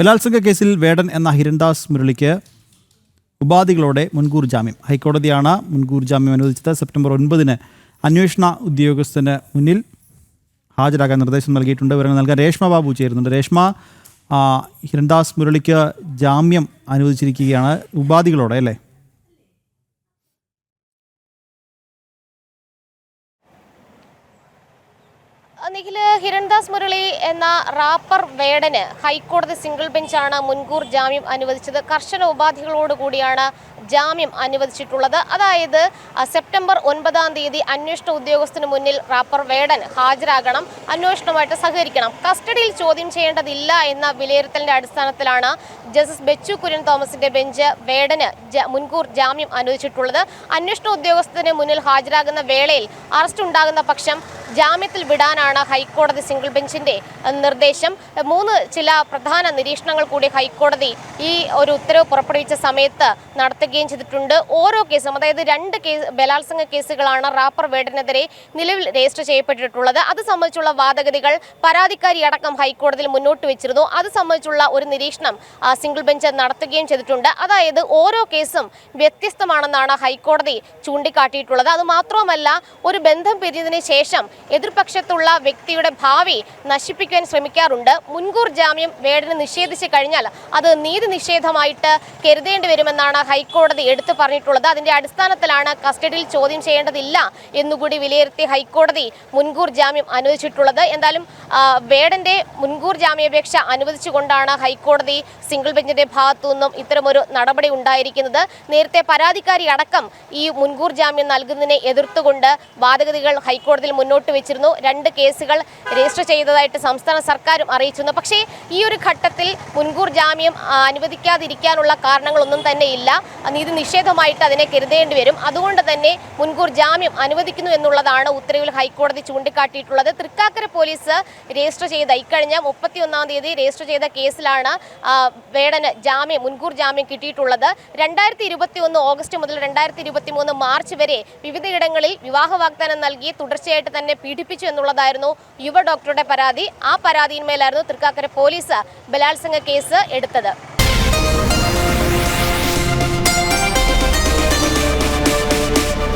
ബലാത്സംഗ കേസിൽ വേടൻ എന്ന ഹിരൺദാസ് മുരളിക്ക് ഉപാധികളോടെ മുൻകൂർ ജാമ്യം. ഹൈക്കോടതിയാണ് മുൻകൂർ ജാമ്യം അനുവദിച്ചത്. സെപ്റ്റംബർ ഒൻപതിന് അന്വേഷണ ഉദ്യോഗസ്ഥന് മുന്നിൽ ഹാജരാകാൻ നിർദ്ദേശം നൽകിയിട്ടുണ്ട്. വിവരങ്ങൾ നൽകാൻ രേഷ്മ ബാബു ചേരുന്നുണ്ട്. രേഷ്മ ഹിരൺദാസ് മുരളിക്ക് ജാമ്യം അനുവദിച്ചിരിക്കുകയാണ്. ഉപാധികളോടെ അല്ലേ? നിഖിൽ ഹിരൺദാസ് മുരളി എന്ന റാപ്പർ വേടന് ഹൈക്കോടതി സിംഗിൾ ബെഞ്ചാണ് മുൻകൂർ ജാമ്യം അനുവദിച്ചത്. കർശന ഉപാധികളോടുകൂടിയാണ് ജാമ്യം അനുവദിച്ചിട്ടുള്ളത്. അതായത് സെപ്റ്റംബർ ഒൻപതാം തീയതി അന്വേഷണ ഉദ്യോഗസ്ഥന് മുന്നിൽ റാപ്പർ വേടൻ ഹാജരാകണം. അന്വേഷണവുമായിട്ട് സഹകരിക്കണം. കസ്റ്റഡിയിൽ ചോദ്യം ചെയ്യേണ്ടതില്ല എന്ന വിലയിരുത്തലിന്റെ അടിസ്ഥാനത്തിലാണ് ജസ്റ്റിസ് ബെച്ചു കുര്യൻ തോമസിന്റെ ബെഞ്ച് വേടന് മുൻകൂർ ജാമ്യം അനുവദിച്ചിട്ടുള്ളത്. അന്വേഷണ ഉദ്യോഗസ്ഥന് മുന്നിൽ ഹാജരാകുന്ന വേളയിൽ അറസ്റ്റ് ഉണ്ടാകുന്ന പക്ഷം ജാമ്യത്തിൽ വിടാനാണ് ഹൈക്കോടതി സിംഗിൾ ബെഞ്ചിന്റെ നിർദ്ദേശം. മൂന്ന് ചില പ്രധാന നിരീക്ഷണങ്ങൾ കൂടി ഹൈക്കോടതി ഈ ഒരു ഉത്തരവ് പുറപ്പെടുവിച്ച സമയത്ത് നടത്തുകയും ചെയ്തിട്ടുണ്ട്. ഓരോ കേസും അതായത് രണ്ട് കേസ് ബലാത്സംഗ കേസുകളാണ് റാപ്പർ വേഡിനെതിരെ നിലവിൽ രജിസ്റ്റർ ചെയ്യപ്പെട്ടിട്ടുള്ളത്. അത് സംബന്ധിച്ചുള്ള വാദഗതികൾ പരാതിക്കാരി അടക്കം ഹൈക്കോടതിയിൽ മുന്നോട്ട് വെച്ചിരുന്നു. അത് സംബന്ധിച്ചുള്ള ഒരു നിരീക്ഷണം സിംഗിൾ ബെഞ്ച് നടത്തുകയും ചെയ്തിട്ടുണ്ട്. അതായത് ഓരോ കേസും വ്യത്യസ്തമാണെന്നാണ് ഹൈക്കോടതി ചൂണ്ടിക്കാട്ടിയിട്ടുള്ളത്. അത് മാത്രവുമല്ല ഒരു ബന്ധം പിരിഞ്ഞതിന് ശേഷം എതിർപക്ഷത്തുള്ള വ്യക്തിയുടെ ഭാവി നശിപ്പിക്കാൻ ശ്രമിക്കാറുണ്ട്. മുൻകൂർ ജാമ്യം വേടന് നിഷേധിച്ചു കഴിഞ്ഞാൽ അത് നീതി നിഷേധമായിട്ട് കരുതേണ്ടി വരുമെന്നാണ് ഹൈക്കോടതി എടുത്തു പറഞ്ഞിട്ടുള്ളത്. അതിന്റെ അടിസ്ഥാനത്തിലാണ് കസ്റ്റഡിയിൽ ചോദ്യം ചെയ്യേണ്ടതില്ല എന്നുകൂടി വിലയിരുത്തി ഹൈക്കോടതി മുൻകൂർ ജാമ്യം അനുവദിച്ചിട്ടുള്ളത്. എന്തായാലും വേടന്റെ മുൻകൂർ ജാമ്യാപേക്ഷ അനുവദിച്ചുകൊണ്ടാണ് ഹൈക്കോടതി സിംഗിൾ ബെഞ്ചിന്റെ ഭാഗത്തു നിന്നും ഇത്തരമൊരു നടപടി ഉണ്ടായിരിക്കുന്നത്. നേരത്തെ പരാതിക്കാരി അടക്കം ഈ മുൻകൂർ ജാമ്യം നൽകുന്നതിനെ എതിർത്തുകൊണ്ട് വാദഗതികൾ ഹൈക്കോടതിയിൽ മുന്നോട്ട് വെച്ചിരുന്നു. രണ്ട് കേസുകൾ രജിസ്റ്റർ ചെയ്തതായിട്ട് സംസ്ഥാന സർക്കാരും അറിയിച്ചിരുന്നു. പക്ഷേ ഈ ഒരു ഘട്ടത്തിൽ മുൻകൂർ ജാമ്യം അനുവദിക്കാതിരിക്കാനുള്ള കാരണങ്ങളൊന്നും തന്നെ ഇല്ല. നീതി നിഷേധമായിട്ട് അതിനെ കരുതേണ്ടി വരും. അതുകൊണ്ട് തന്നെ മുൻകൂർ ജാമ്യം അനുവദിക്കുന്നു എന്നുള്ളതാണ് ഉത്തരവിൽ ഹൈക്കോടതി ചൂണ്ടിക്കാട്ടിയിട്ടുള്ളത്. തൃക്കാക്കര പോലീസ് രജിസ്റ്റർ ചെയ്ത ഇക്കഴിഞ്ഞ മുപ്പത്തിയൊന്നാം തീയതി രജിസ്റ്റർ ചെയ്ത കേസിലാണ് വേടന ജാമ്യം മുൻകൂർ ജാമ്യം കിട്ടിയിട്ടുള്ളത്. രണ്ടായിരത്തി ഇരുപത്തി ഒന്ന് ഓഗസ്റ്റ് മുതൽ രണ്ടായിരത്തി ഇരുപത്തി മൂന്ന് മാർച്ച് വരെ വിവിധയിടങ്ങളിൽ വിവാഹ വാഗ്ദാനം നൽകി തുടർച്ചയായിട്ട് തന്നെ പീഡിപ്പിച്ചു എന്നുള്ളതായിരുന്നു യുവ ഡോക്ടറുടെ പരാതി. ആ പരാതിയിന്മേലായിരുന്നു തൃക്കാക്കര പോലീസ് ബലാത്സംഗ കേസ് എടുത്തത്.